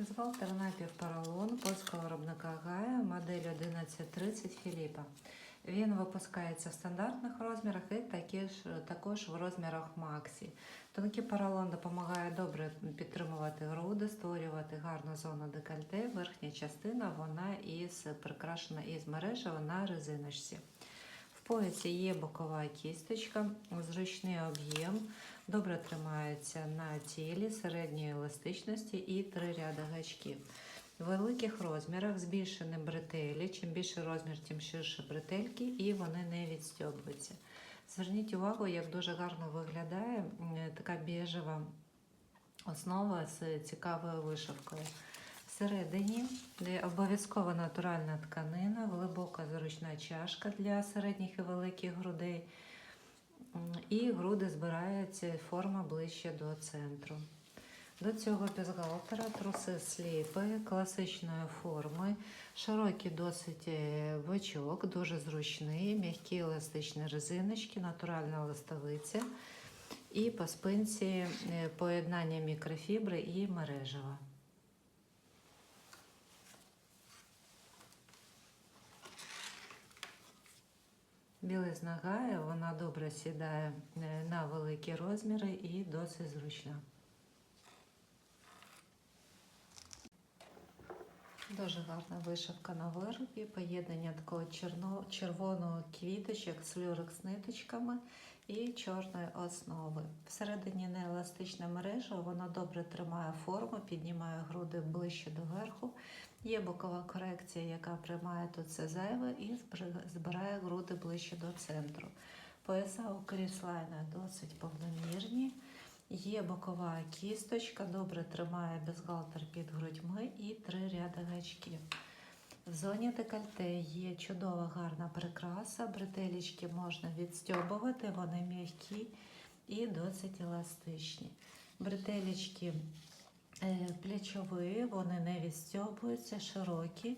Бюстгальтер напівпоролон польського виробника Гая, модель 1130 Філіпа. Він випускається в стандартних розмірах і такі ж, також в розмірах Максі. Тонкий поролон допомагає добре підтримувати груди, створювати гарну зону декольте. Верхня частина вона із прикрашена із мережева на резиночці. Поясі є бокова кісточка, зручний об'єм, добре тримається на тілі, середньої еластичності і три ряди гачків. В великих розмірах збільшені бретелі. Чим більше розмір, тим ширше бретельки, і вони не відстьобуються. Зверніть увагу, як дуже гарно виглядає така біжева основа з цікавою вишивкою. Всередині де обов'язково натуральна тканина, глибока зручна чашка для середніх і великих грудей. І груди збираються, форма ближче до центру. До цього бюстгальтера труси сліпи класичної форми, широкий досить е, бочок, дуже зручний, м'які еластичні резиночки, натуральна листовиця і по спинці е, поєднання мікрофібри і мережева. Білизна Гая, вона добре сідає е, на великі розміри і досить зручна. Дуже гарна вишивка на виробі, поєднання такого черно, червоного квіточок з люрекс ниточками і чорної основи. Всередині нееластична мережа, вона добре тримає форму, піднімає груди ближче до верху. Є бокова корекція, яка приймає тут все зайве і збирає груди ближче до центру. Пояса у кріслайна досить повномірні. Є бокова кісточка, добре тримає бюстгальтер під грудьми і три ряди гачків. В зоні декольте є чудова гарна прикраса, бретелічки можна відстьобувати, вони м'які і досить еластичні. Бретелічки е, плечові, вони не відстьобуються, широкі,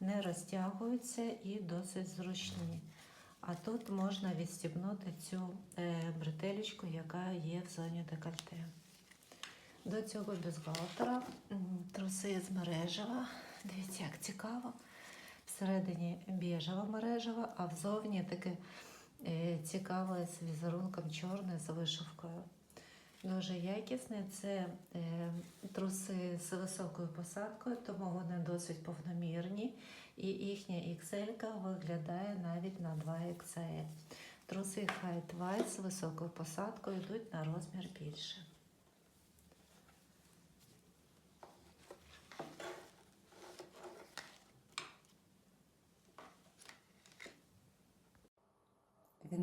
не розтягуються і досить зручні. А тут можна відстібнути цю е, бретелечку, яка є в зоні декольте. До цього бюстгальтера труси з мережева. Дивіться, як цікаво. Всередині біжева мережева, а взовні таке е, цікаве з візерунком чорний з вишивкою. Дуже якісний. Це е, труси з високою посадкою, тому вони досить повномірні. І їхня XL виглядає навіть на 2 XL. Труси Height White з високою посадкою йдуть на розмір більше. В